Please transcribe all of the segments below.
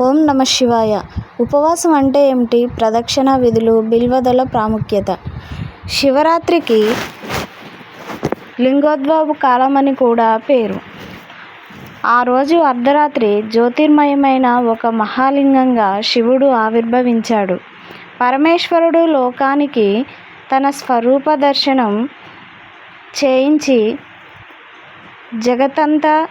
ఓం నమ శివాయ. ఉపవాసం అంటే ఏమిటి? ప్రదక్షిణ విధులు బిల్వదల ప్రాముఖ్యత. శివరాత్రికి లింగోద్భవ కాలం అని కూడా పేరు. ఆ రోజు అర్ధరాత్రి జ్యోతిర్మయమైన ఒక మహాలింగంగా శివుడు ఆవిర్భవించాడు. పరమేశ్వరుడు లోకానికి తన స్వరూప దర్శనం చేయించి జగతంతా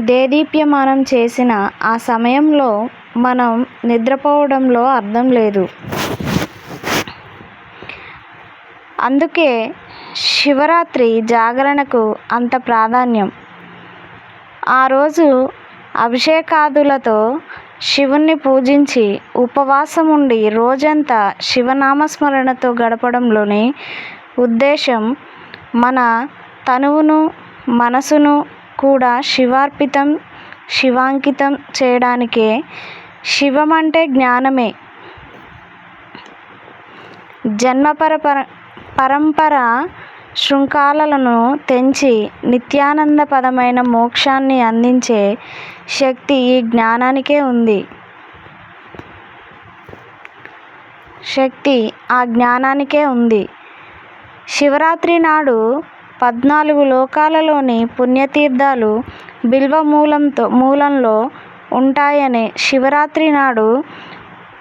దేదీప్యమానం చేసిన ఆ సమయంలో మనం నిద్రపోవడంలో అర్థం లేదు. అందుకే శివరాత్రి జాగరణకు అంత ప్రాధాన్యం. ఆ రోజు అభిషేకాదులతో శివుణ్ణి పూజించి ఉపవాసం ఉండి రోజంతా శివనామస్మరణతో గడపడంలోని ఉద్దేశం మన తనువును మనసును కూడా శివార్పితం శివాంకితం చేయడానికే శివం అంటే జ్ఞానమే జన్మపరపర పరంపర శృంఖాలను తెంచి నిత్యానందపదమైన మోక్షాన్ని అందించే శక్తి ఈ జ్ఞానానికే ఉంది. శక్తి ఆ జ్ఞానానికే ఉంది. శివరాత్రి నాడు పద్నాలుగు లోకాలలోని పుణ్యతీర్థాలు బిల్వ మూలంతో మూలంలో ఉంటాయని శివరాత్రి నాడు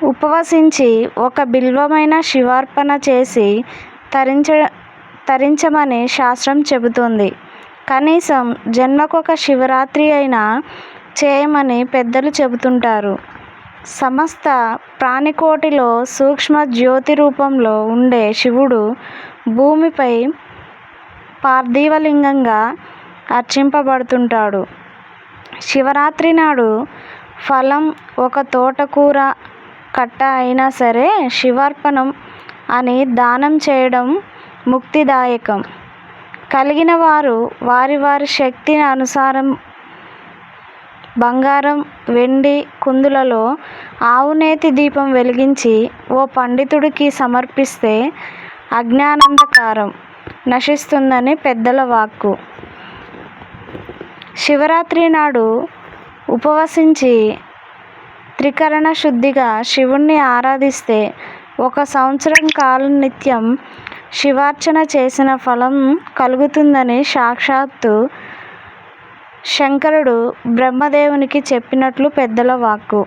ఉపవసించి ఒక బిల్వమైన శివార్పణ చేసి తరించ తరించమని శాస్త్రం చెబుతుంది. కనీసం జన్మకొక శివరాత్రి అయినా చేయమని పెద్దలు చెబుతుంటారు. సమస్త ప్రాణికోటిలో సూక్ష్మ జ్యోతి రూపంలో ఉండే శివుడు భూమిపై పార్థివలింగంగా అర్చింపబడుతుంటాడు. శివరాత్రి నాడు ఫలం ఒక తోటకూర కట్ట అయినా సరే శివార్పణం అని దానం చేయడం ముక్తిదాయకం. కలిగిన వారు వారి వారి శక్తి అనుసారం బంగారం వెండి కుందులలో ఆవునేతి దీపం వెలిగించి ఓ పండితుడికి సమర్పిస్తే అజ్ఞానందకారం. నశిస్తుందని పెద్దల వాక్కు. శివరాత్రి నాడు ఉపవసించి త్రికరణ శుద్ధిగా శివుణ్ణి ఆరాధిస్తే ఒక సంవత్సరం కాలం నిత్యం శివార్చన చేసిన ఫలం కలుగుతుందని సాక్షాత్తు శంకరుడు బ్రహ్మదేవునికి చెప్పినట్లు పెద్దల వాక్కు.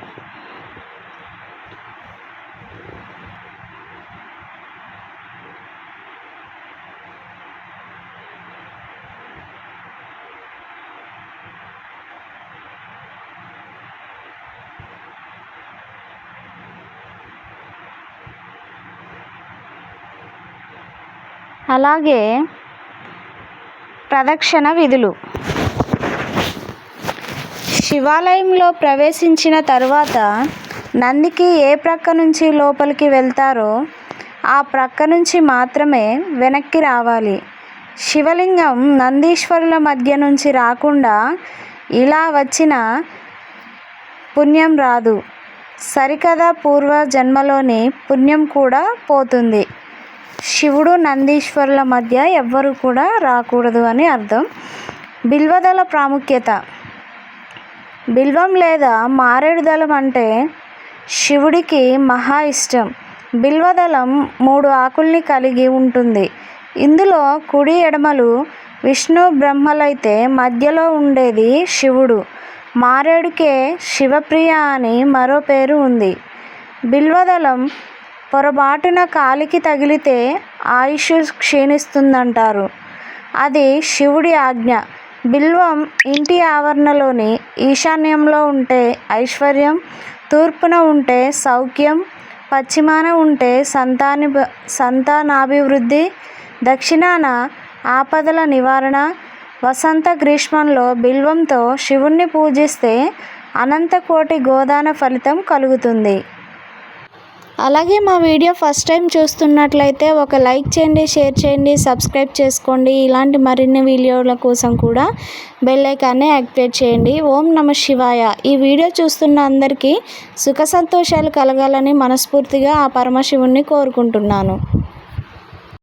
అలాగే ప్రదక్షిణ విధులు. శివాలయంలో ప్రవేశించిన తర్వాత నందికి ఏ ప్రక్క నుంచి లోపలికి వెళ్తారో ఆ ప్రక్క నుంచి మాత్రమే వెనక్కి రావాలి. శివలింగం నందీశ్వరుల మధ్య నుంచి రాకుండా ఇలా వచ్చిన పుణ్యం రాదు. సరికదా పూర్వ జన్మలోని పుణ్యం కూడా పోతుంది. శివుడు నందీశ్వరుల మధ్య ఎవ్వరు కూడా రాకూడదు అని అర్థం. బిల్వదళ ప్రాముఖ్యత. బిల్వం లేదా మారేడు దళం అంటే శివుడికి మహా ఇష్టం. బిల్వదళం మూడు ఆకుల్ని కలిగి ఉంటుంది. ఇందులో కుడి ఎడమలు విష్ణు బ్రహ్మలైతే మధ్యలో ఉండేది శివుడు. మారేడుకే శివప్రియ అని మరో పేరు ఉంది. బిల్వదళం పొరపాటున కాలికి తగిలితే ఆయుష్ క్షీణిస్తుందంటారు. అది శివుడి ఆజ్ఞ. బిల్వం ఇంటి ఆవరణలోని ఈశాన్యంలో ఉంటే ఐశ్వర్యం తూర్పున ఉంటే సౌఖ్యం పశ్చిమాన ఉంటే సంతాని సంతానాభివృద్ధి దక్షిణాన ఆపదల నివారణ వసంత గ్రీష్మంలో బిల్వంతో శివుణ్ణి పూజిస్తే అనంతకోటి గోదాన ఫలితం కలుగుతుంది. అలాగే మా వీడియో ఫస్ట్ టైం చూస్తున్నట్లయితే ఒక లైక్ చేయండి షేర్ చేయండి సబ్స్క్రైబ్ చేసుకోండి. ఇలాంటి మరిన్ని వీడియోల కోసం కూడా బెల్ ఐకాన్ని యాక్టివేట్ చేయండి. ఓం నమ శివాయ. ఈ వీడియో చూస్తున్న అందరికీ సుఖ సంతోషాలు కలగాలని మనస్ఫూర్తిగా ఆ పరమశివుణ్ణి కోరుకుంటున్నాను.